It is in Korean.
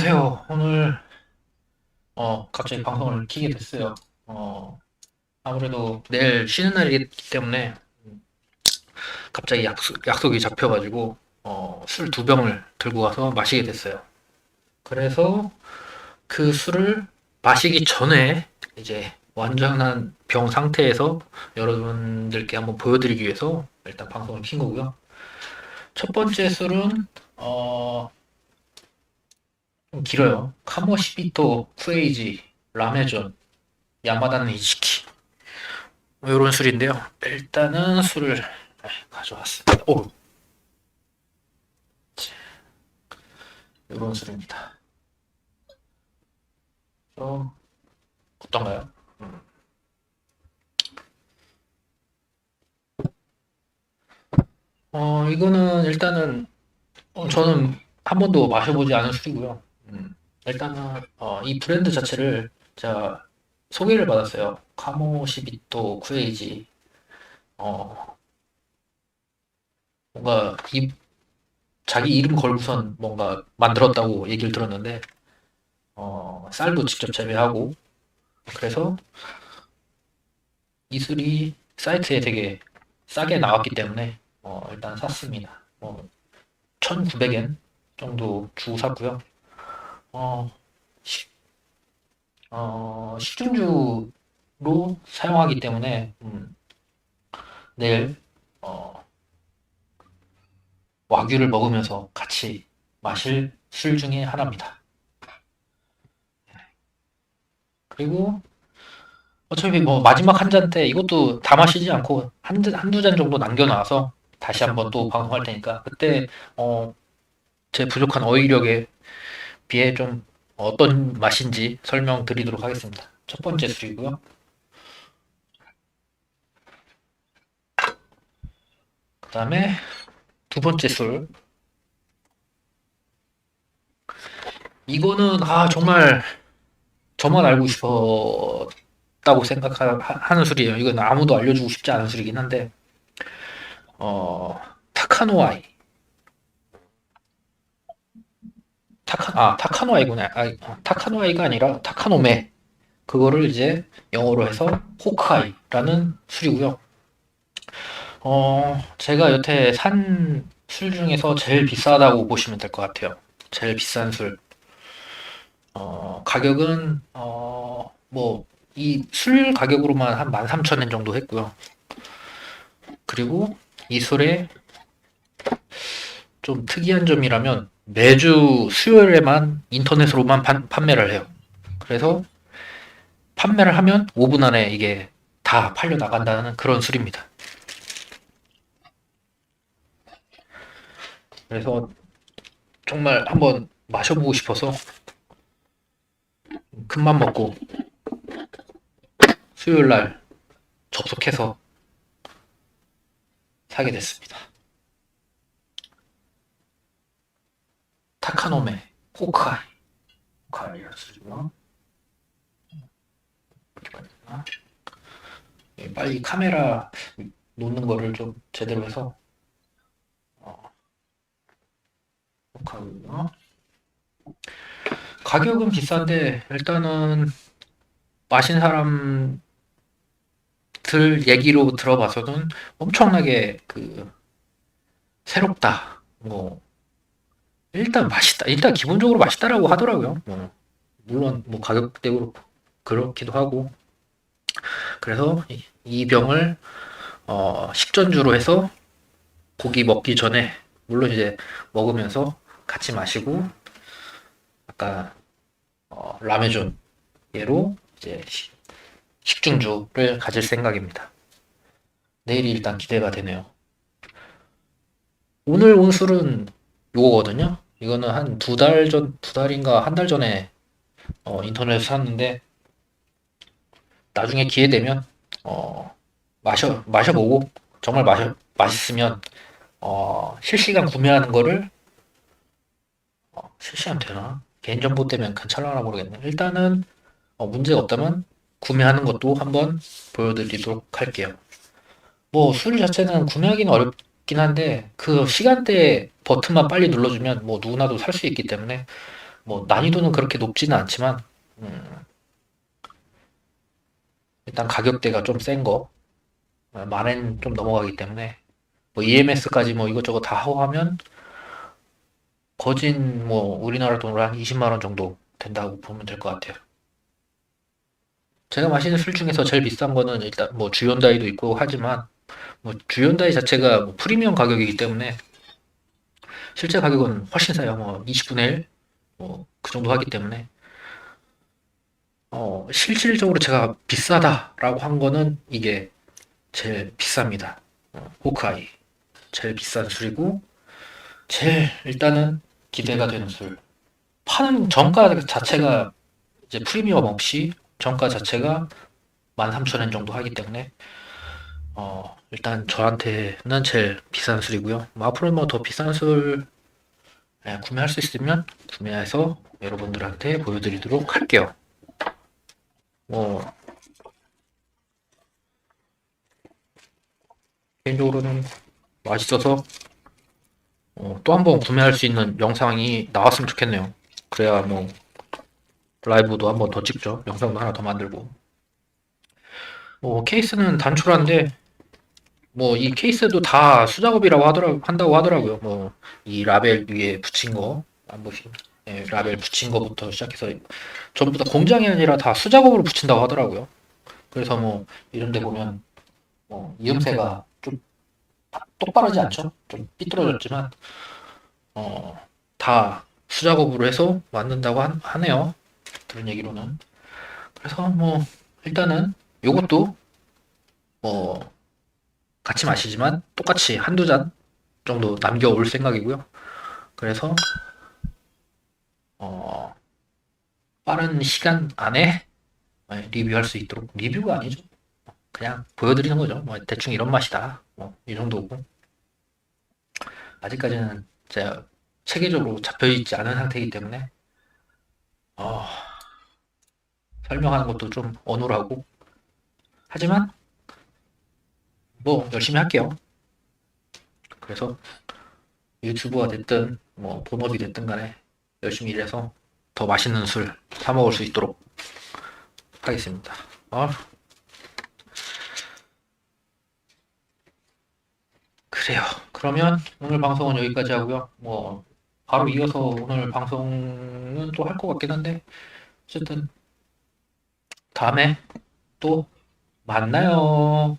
안녕하세요. 오늘 어 갑자기 방송을 키게 됐어요. 어 아무래도 내일 쉬는 날이기 때문에 음, 갑자기 약속, 약속이 잡혀가지고 어, 술 두 병을 들고 가서 마시게 됐어요. 그래서 그 술을 마시기 전에 이제 완전한 병 상태에서 여러분들께 한번 보여드리기 위해서 일단 방송을 킨 거고요. 첫 번째 술은 어, 좀 길어요. 카모시비토 쿠에이지 라메존 야마다는 이시키 이런 술인데요. 일단은 술을 네, 가져왔습니다. 오, 이런 술입니다. 좀 어떤가요? 음. 어, 이거는 일단은 어, 저는 한 번도 마셔보지 않은 술이고요. 음, 일단은 어, 이 브랜드 자체를 제가 소개를 받았어요. 카모시비토 쿠에이지. 어, 뭔가 이 자기 이름 걸고선 뭔가 만들었다고 얘기를 들었는데 어, 쌀도 직접 재배하고 그래서 이 술이 사이트에 되게 싸게 나왔기 때문에 어, 일단 샀습니다. 뭐 1,900엔 정도 주고 샀고요. 어, 식, 어, 식중주로 사용하기 때문에 음, 내일 어, 와규를 먹으면서 같이 마실 술 중에 하나입니다. 그리고 어차피 뭐 마지막 한 잔 때 이것도 다 마시지 않고 한, 잔- 한두 잔 정도 남겨놔서 다시 한번 또 방송할 테니까 그때 어, 제 부족한 어휘력에 비해 좀 어떤 맛인지 설명드리도록 하겠습니다. 첫 번째 술이고요. 그 다음에 두 번째 술. 이거는 아 정말 저만 알고 싶었다고 생각하는 술이에요. 이건 아무도 알려주고 싶지 않은 술이긴 한데 어 타카노아이 타카 아 타카노아이구나. 아, 아, 타카노아이가 아니라 타카노메. 그거를 이제 영어로 해서 호크아이라는 술이고요. 어, 제가 여태 산 술 중에서 제일 비싸다고 보시면 될 것 같아요. 제일 비싼 술. 어, 가격은 어, 뭐 이 술 가격으로만 한 13,000엔 정도 했고요. 그리고 이 술에 좀 특이한 점이라면 매주 수요일에만 인터넷으로만 판, 판매를 해요. 그래서 판매를 하면 5분 안에 이게 다 팔려 나간다는 그런 술입니다. 그래서 정말 한번 마셔보고 싶어서 큰맘 먹고 수요일 날 접속해서 사게 됐습니다. 타카노메 호크아이라는 술이고요. 예, 빨리 카메라 놓는 거를 좀 제대로 해서 어, 하고요. 가격은 비싼데 일단은 마신 사람들 얘기로 들어봐서는 엄청나게 그 새롭다. 뭐 일단 맛있다. 일단 기본적으로 맛있다라고 하더라고요. 뭐 물론 뭐 가격대로 그렇기도 하고 그래서 이- 이 병을 어, 식전주로 해서 고기 먹기 전에 물론 이제 먹으면서 같이 마시고 아까 어, 라메존 얘로 이제 식- 식중주를 가질 생각입니다. 내일이 일단 기대가 되네요. 오늘 온 술은 요거거든요. 이거는 한 두 달 전, 두 달인가 한 달 전에 어, 인터넷에서 샀는데 나중에 기회 되면 어, 마셔 마셔보고 정말 마셔 맛있으면 어, 실시간 구매하는 거를 어, 실시간 되나? 개인정보 때문에 괜찮을나 모르겠네. 일단은 어, 문제가 없다면 구매하는 것도 한번 보여드리도록 할게요. 뭐 술 자체는 구매하기는 어렵 긴 한데 그 시간대 버튼만 빨리 눌러주면 뭐 누구나도 살 수 있기 때문에 뭐 난이도는 그렇게 높지는 않지만 음, 일단 가격대가 좀 센 거, 만엔 좀 넘어가기 때문에 뭐 EMS까지 뭐 이것저것 다 하고 하면 거진 뭐 우리나라 돈으로 한 20만 원 정도 된다고 보면 될 것 같아요. 제가 마시는 술 중에서 제일 비싼 거는 일단 뭐 주연다이도 있고 하지만 뭐 주연다이 자체가 뭐 프리미엄 가격이기 때문에 실제 가격은 훨씬 싸요. 뭐 20분의 1? 뭐 그 정도 하기 때문에 어, 실질적으로 제가 비싸다라고 한 거는 이게 제일 비쌉니다. 어, 호크아이. 제일 비싼 술이고 제일 일단은 기대가 되는 술. 파는 정가 자체가 이제 프리미엄 없이 정가 자체가 13,000원 정도 하기 때문에 어, 일단 저한테는 제일 비싼 술이고요. 뭐 앞으로 뭐 더 비싼 술 예, 구매할 수 있으면 구매해서 여러분들한테 보여드리도록 할게요. 뭐 개인적으로는 맛있어서 어, 또 한 번 구매할 수 있는 영상이 나왔으면 좋겠네요. 그래야 뭐 라이브도 한 번 더 찍죠. 영상도 하나 더 만들고. 뭐 케이스는 단촐한데 뭐 이 케이스도 다 수작업이라고 하더라 한다고 하더라고요. 뭐 이 라벨 위에 붙인 거, 안 보시면 예, 라벨 붙인 거부터 시작해서 전부 다 공장이 아니라 다 수작업으로 붙인다고 하더라고요. 그래서 뭐 이런 데 보면 뭐 이음새가 좀 똑바르지 않죠? 좀 삐뚤어졌지만 어, 다 수작업으로 해서 만든다고 한- 하네요. 들은 얘기로는. 그래서 뭐 일단은 요것도 뭐 같이 마시지만 똑같이 한두 잔 정도 남겨올 생각이고요. 그래서 어, 빠른 시간 안에 네, 리뷰할 수 있도록 리뷰가 아니죠. 그냥 보여드리는 거죠. 뭐 대충 이런 맛이다. 뭐 이 정도고 아직까지는 제가 체계적으로 잡혀 있지 않은 상태이기 때문에 어, 설명하는 것도 좀 어눌하고 하지만 뭐 열심히 할게요. 그래서 유튜브가 됐든 뭐 본업이 됐든 간에 열심히 일해서 더 맛있는 술 사 먹을 수 있도록 하겠습니다. 아. 그래요. 그러면 오늘 방송은 여기까지 하고요. 뭐 바로 이어서 오늘 방송은 또 할 것 같긴 한데 어쨌든 다음에 또 만나요.